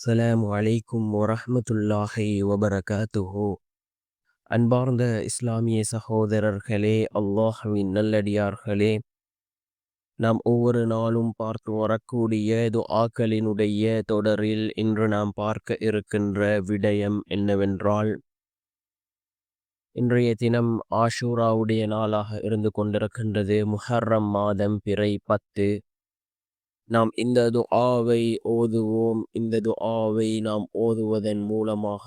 அஸ்ஸலாமு வலைக்கும் வரஹ்மத்துல்லாஹி வபரகாத்துஹோ. அன்பார்ந்த இஸ்லாமிய சகோதரர்களே அல்லாஹ்வின் நல்லடியார்களே நாம் ஒவ்வொரு நாளும் பார்த்து வரக்கூடிய துஆக்களினுடைய தொடரில் இன்று நாம் பார்க்க இருக்கின்ற விடயம் என்னவென்றால் இன்றைய தினம் ஆஷூராவுடைய நாளாக இருந்து கொண்டிருக்கின்றது முஹர்ரம் மாதம் பிறை பத்து. நாம் இந்த துஆவை ஓதுவோம். இந்த துஆவை நாம் ஓதுவதன் மூலமாக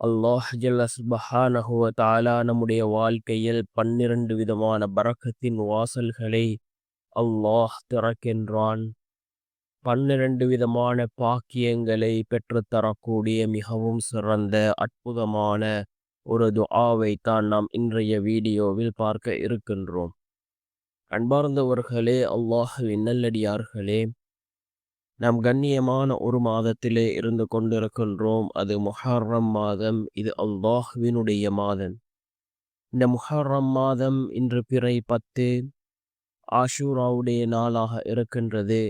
அல்லாஹ் ஜல்லஸ்பஹானஹுவ தாலா நம்முடைய வாழ்க்கையில் பன்னிரண்டு விதமான பரக்கத்தின் வாசல்களை அல்லாஹ் திறக்கின்றான். பன்னிரண்டு விதமான பாக்கியங்களை பெற்றுத்தரக்கூடிய மிகவும் சிறந்த அற்புதமான ஒரு துஆவை தான் நாம் இன்றைய வீடியோவில் பார்க்க இருக்கின்றோம். அன்பார்ந்தவர்களே அல்லாஹுவின் நல்லடியார்களே நாம் கண்ணியமான ஒரு மாதத்திலே இருந்து கொண்டிருக்கின்றோம். அது முஹர்ரம் மாதம். இது அல்லாஹுவினுடைய மாதம். இந்த முஹர்ரம் மாதம் இன்று பிறை பத்து ஆஷூராவுடைய நாளாக இருக்கின்றது.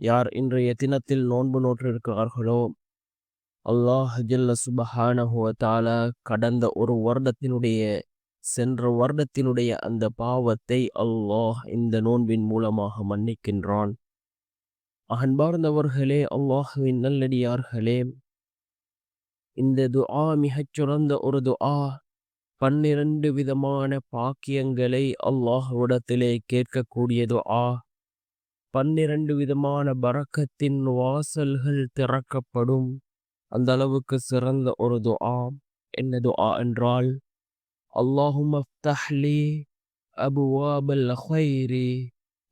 யார் இன்றைய தினத்தில் நோன்பு நோற்றிருக்கிறார்களோ அல்லாஹ் ஜில்ல சுபஹானஹுவ தாலா கடந்த ஒரு வருடத்தினுடைய சென்ற வருடத்தினுடைய அந்த பாவத்தை அல்லாஹ் இந்த நோன்பின் மூலமாக மன்னிக்கின்றான். அன்பார்ந்தவர்களே அல்லாஹுவின் நல்லடியார்களே இந்த துஆ மிகச் சிறந்த ஒரு துஆ பன்னிரண்டு விதமான பாக்கியங்களை அல்லாஹ்விடத்திலே கேட்கக்கூடிய துஆ பன்னிரண்டு விதமான பறக்கத்தின் வாசல்கள் திறக்கப்படும். அந்த அளவுக்கு சிறந்த ஒரு துஆ என்ன துஆ என்றால் اللهم افتح لي أبواب الخير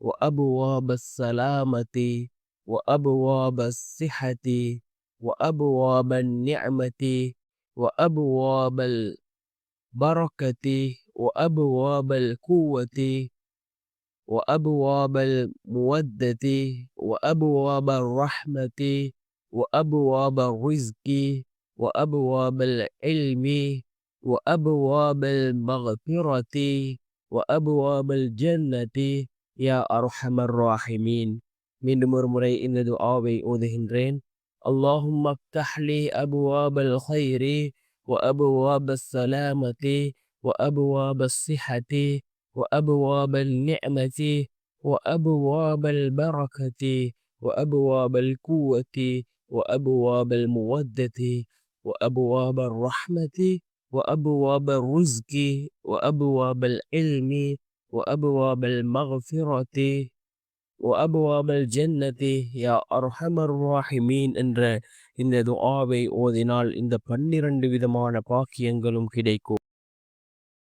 وأبواب السلامة وأبواب الصحة وأبواب النعمة وأبواب البركة وأبواب القوة وأبواب المودة وأبواب الرحمة وأبواب الرزق وأبواب العلم وأبواب المغفرة وأبواب الجنة يا أرحم الراحمين மீண்டும் ஒரு முறை இந்த துஆவை ஓதுகின்றேன் اللهم افتح لي أبواب الخير وأبواب السلامة وأبواب الصحة وأبواب النعمة وأبواب البركة وأبواب القوة وأبواب المودة وأبواب الرحمة وأبواب الرزق وأبواب العلم وأبواب المغفرة وأبواب الجنة يا أرحم الراحمين என்ற இந்த துஆவை ஓதினால் இந்த பன்னிரண்டு விதமான பாக்கியங்களும் கிடைக்கும்